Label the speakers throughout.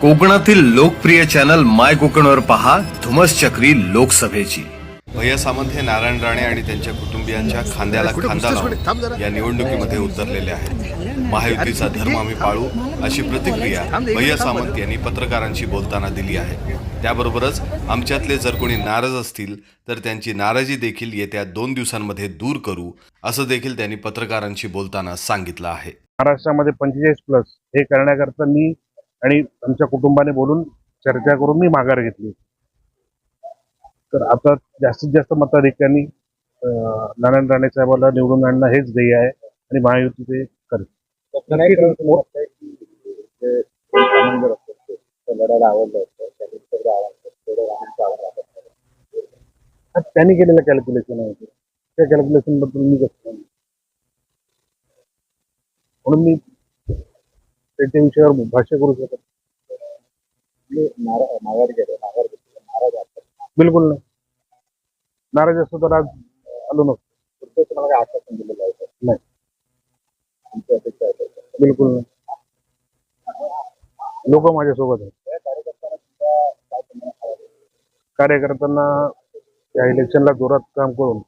Speaker 1: कोकणातील लोकप्रिय चॅनल माय कोकणवर पहा धुमस चक्री लोकसभेची.
Speaker 2: भैया सामंत हे नारायण राणे आणि त्यांच्या कुटुंबियांच्या खांद्याला खांदा लावून या निवडणुकीमध्ये उतरलेले आहेत. महायुतीचा धर्म आम्ही पाळू अशी प्रतिक्रिया भैया सामंत यांनी पत्रकारांशी बोलताना दिली आहे. त्याबरोबरच आमच्यातले जर कोणी नाराज असतील तर त्यांची नाराजी देखील येत्या दोन दिवसांमध्ये दूर करू असं देखील त्यांनी पत्रकारांशी बोलताना सांगितलं आहे.
Speaker 3: महाराष्ट्रामध्ये पंचेचाळीस प्लस हे करण्याकरता मी आणि आमच्या कुटुंबाने बोलून चर्चा करून मी माघार घेतली. तर आता जास्तीत जास्त मताधिक्यांनी नारायण राणे साहेबाला निवडून आणणं हेच ध्येय आहे आणि महायुती ते त्यांनी केलेलं कॅल्क्युलेशन आहे. त्या कॅल्क्युलेशनबद्दल मी कसं? म्हणून मी त्याच्या विषयावर भाष्य करू शकत बिलकुल नाही. नाराज असतो तर आज आलो नसतो. नाही. बिलकुल नाही. लोक माझ्यासोबत आहेत. कार्यकर्त्यांना या इलेक्शनला जोरात काम करून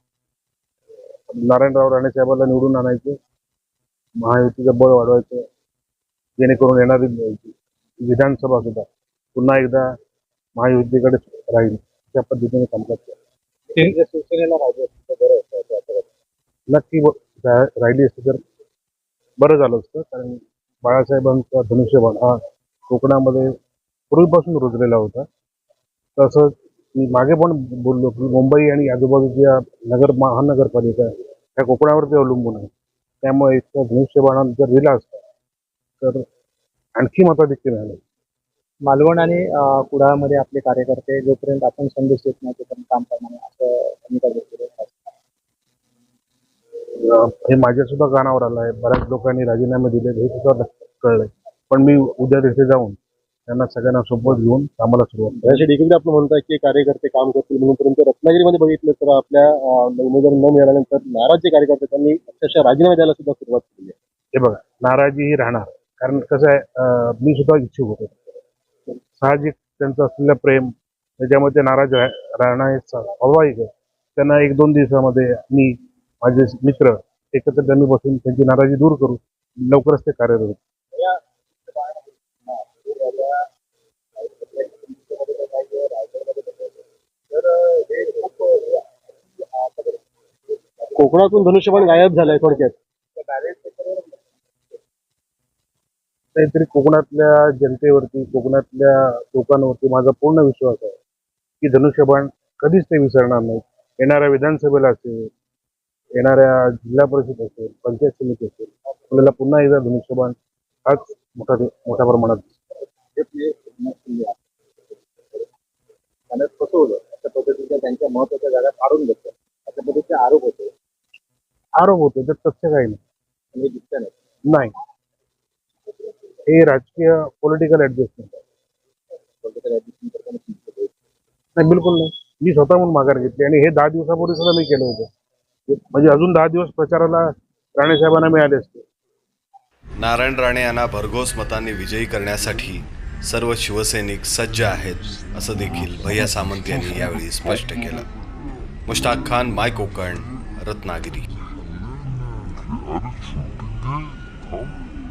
Speaker 3: नारायणराव राणे साहेबांना निवडून आणायचं महायुतीचं बळ वाढवायचं जेणेकरून येणारी विधानसभा सुद्धा पुन्हा एकदा महायुतीकडे राहील त्या पद्धतीने कामकाज.
Speaker 4: शिवसेनेला राहिलं असतं बरं होतं असं वाटतं.
Speaker 3: नक्की राहिली असती तर बरं झालं असतं कारण बाळासाहेबांचा धनुष्यबाण हा कोकणामध्ये पूर्वीपासून रुजलेला होता तसं मी मागे पण बोललो की मुंबई आणि आजूबाजूच्या नगर महानगरपालिका ह्या कोकणावरती अवलंबून आहे त्यामुळे इतका धनुष्यबाणा जर दिला असता तर आणखी मताधिक्य मिळालं
Speaker 4: मालवण आणि अं, कुडाळमध्ये आपले कार्यकर्ते जोपर्यंत आपण संदेश देत नाही तोपर्यंत काम करणार नाही असं त्यांनी काय
Speaker 3: हे माझ्या सुद्धा कानावर आलं आहे. बऱ्याच लोकांनी राजीनामे दिले हे सुद्धा कळलंय. पण मी उद्या तिथे जाऊन त्यांना सगळ्यांना सोबत घेऊन कामाला सुरुवात
Speaker 5: आपण म्हणताय की कार्यकर्ते काम करतील म्हणून परंतु रत्नागिरीमध्ये बघितलं तर आपल्या उमेदवार न मिळाल्यानंतर नाराज जे कार्यकर्ते त्यांनी अक्षरशः राजीनामे द्यायला सुद्धा सुरुवात केली आहे.
Speaker 3: हे बघा नाराजी ही राहणार. कारण कसं आहे मी सुद्धा इच्छुक होतो. साहजिक त्यांचं असलेलं प्रेम त्याच्यामध्ये ते नाराज रा- राहणं हे स्वाभाविक आहे. त्यांना एक दोन दिवसामध्ये मी माझे मित्र एकत्र त्यांनी बसून त्यांची नाराजी दूर करू लवकरच ते कार्यरत
Speaker 5: कोकणातून धनुष्यबाण गायब झालंय थोडक्यात.
Speaker 3: काहीतरी कोकणातल्या जनतेवरती कोकणातल्या लोकांवरती माझा पूर्ण विश्वास आहे की धनुष्यबाण कधीच ते विसरणार नाही येणाऱ्या विधानसभेला असेल येणाऱ्या जिल्हा परिषद असेल पंचायत समिती असेल आपल्याला पुन्हा एकदा धनुष्यबाण हाच मोठा मोठ्या प्रमाणात
Speaker 4: अशा पद्धतीच्या त्यांच्या महत्त्वाच्या जागा काढून घेतल्या. अशा पद्धतीचे आरोप होते.
Speaker 3: आरोप होते तर तथ्य काही
Speaker 4: दिसतं नाही.
Speaker 3: नाही. हे राजकीय पॉलिटिकल ऍडजस्टमेंट आहे
Speaker 4: करताना.
Speaker 3: नाही बिलकुल नाही. मी स्वतःहून माघार घेतली आणि हे दहा दिवसापूर्वी सुद्धा मी केलं होतं. म्हणजे अजून दहा दिवस प्रचाराला राणे साहेबांना मिळाले असते.
Speaker 2: नारायण राणे यांना भरघोस मतांनी विजयी करण्यासाठी सर्व शिवसैनिक सज्ज आहेत असं देखील भैया सामंत यांनी यावेळी स्पष्ट केलं. Mushtaq Khan my Konkan Ratnagiri.